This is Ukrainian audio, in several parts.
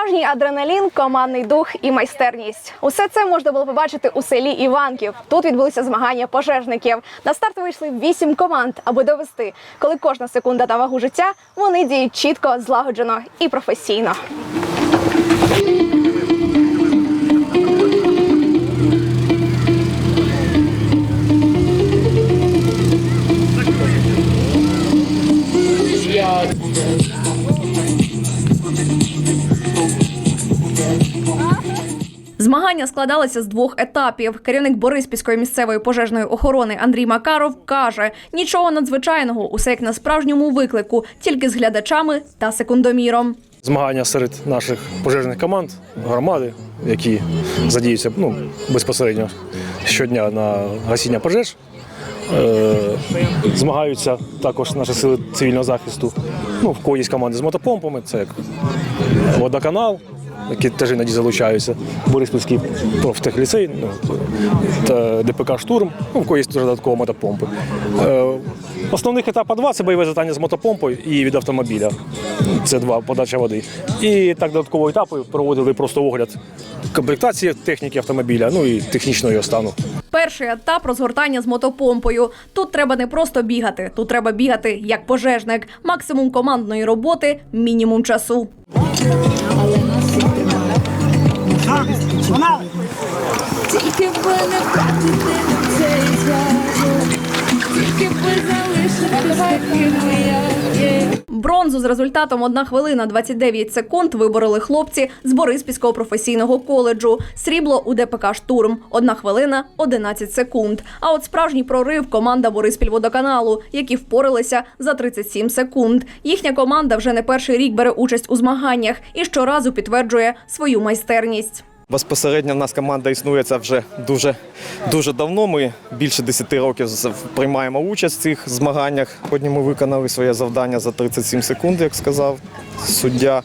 Справжній адреналін, командний дух і майстерність. Усе це можна було побачити у селі Іванків. Тут відбулися змагання пожежників. На старт вийшли вісім команд, аби довести, коли кожна секунда та вагу життя вони діють чітко, злагоджено і професійно. Змагання складалися з двох етапів. Керівник Бориспільської місцевої пожежної охорони Андрій Макаров каже: нічого надзвичайного, усе як на справжньому виклику, тільки з глядачами та секундоміром. Змагання серед наших пожежних команд, громади, які задіються ну, безпосередньо щодня на гасіння пожеж. Е, Змагаються також наші сили цивільного захисту. Ну, в кого є команди з мотопомпами, це як водоканал, які теж іноді залучаються, Бориспільський профтехліцей, ну, та ДПК Штурм, ну, в кого є теж додатково мотопомпи. Е, Основних етапів два це бойове завдання з мотопомпою і від автомобіля. Це два подача води. І так додатково етапи проводили просто огляд комплектації техніки автомобіля, ну і технічного його стану. Перший етап розгортання з мотопомпою. Тут треба не просто бігати, тут треба бігати як пожежник. Максимум командної роботи, мінімум часу. Тільки б не втратити цей зв'язок, тільки б залишити є. Бронзу з результатом 1 хвилина 29 секунд вибороли хлопці з Бориспільського професійного коледжу. Срібло у ДПК Штурм 1 хвилина 11 секунд. А от справжній прорив команда Бориспільводоканалу, які впоралися за 37 секунд. Їхня команда вже не перший рік бере участь у змаганнях і щоразу підтверджує свою майстерність. Безпосередньо в нас команда існує це вже дуже дуже давно. Ми більше 10 років приймаємо участь в цих змаганнях. Сьогодні ми виконали своє завдання за 37 секунд, як сказав суддя.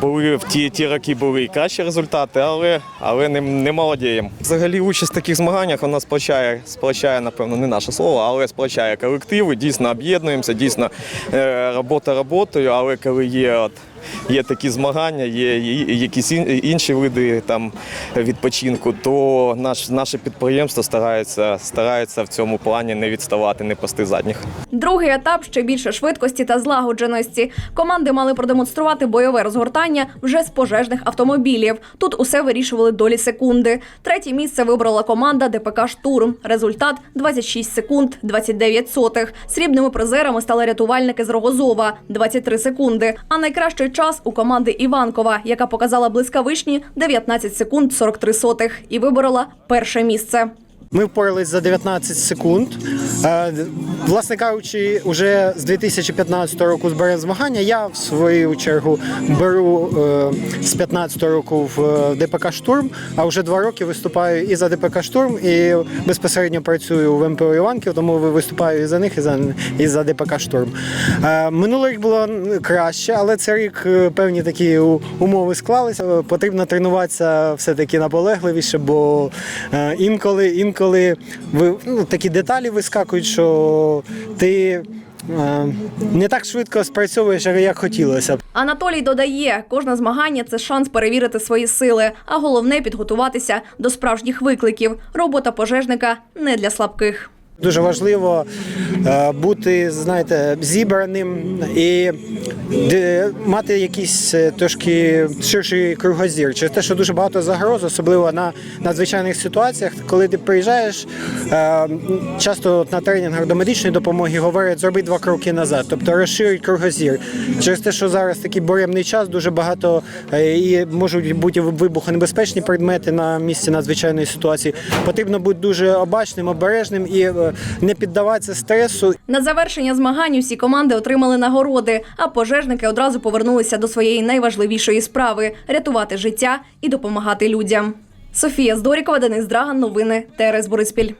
Були в ті, ті роки були і кращі результати, але, але не, не молодіємо. Взагалі участь в таких змаганнях вона сплачає, сплачає, напевно, не наше слово, але сплачає колективи, дійсно об'єднуємося, дійсно е, робота роботою, але коли є от є такі змагання, є якісь інші види там відпочинку, то наш, наше підприємство старається, старається в цьому плані не відставати, не пасти задніх. Другий етап ще більше швидкості та злагодженості. Команди мали продемонструвати бойове розгортання вже з пожежних автомобілів. Тут усе вирішували долі секунди. Третє місце вибрала команда ДПК Штурм. Результат 26 секунд 29 сотих. Срібними призерами стали рятувальники з Рогозова 23 секунди. А найкращий час у команди Іванкова, яка показала блискавичні 19 секунд 43 сотих і виборола перше місце. Ми впорались за 19 секунд. Е, Власне кажучи, уже з 2015 року зберемо змагання. Я в свою чергу беру е, з 15 року в е, ДПК Штурм, а вже два роки виступаю і за ДПК Штурм, і безпосередньо працюю в МПО Іванків, тому виступаю і за них, і за, і за ДПК Штурм. Минулий рік було краще, але цей рік певні такі умови склалися. Потрібно тренуватися все-таки наполегливіше, бо інколи, інколи ви, ну, такі деталі вискакують, що ти е, не так швидко спрацьовуєш, як хотілося б. Анатолій додає, кожне змагання це шанс перевірити свої сили, а головне підготуватися до справжніх викликів. Робота пожежника не для слабких. Дуже важливо е, бути, знаєте, зібраним і мати якийсь е, трошки ширший кругозір. Через те, що дуже багато загроз, особливо на надзвичайних ситуаціях, коли ти приїжджаєш, е, часто на тренінгах до медичної допомоги говорять, зроби два кроки назад, тобто розширить кругозір. Через те, що зараз такий буремний час, дуже багато і можуть бути вибухонебезпечні предмети на місці надзвичайної ситуації. Потрібно бути дуже обачним, обережним і не піддаватися стресу. На завершення змагань усі команди отримали нагороди, а пожежники одразу повернулися до своєї найважливішої справи рятувати життя і допомагати людям. Софія Здорікова, Денис Драган. Новини ТРС Бориспіль.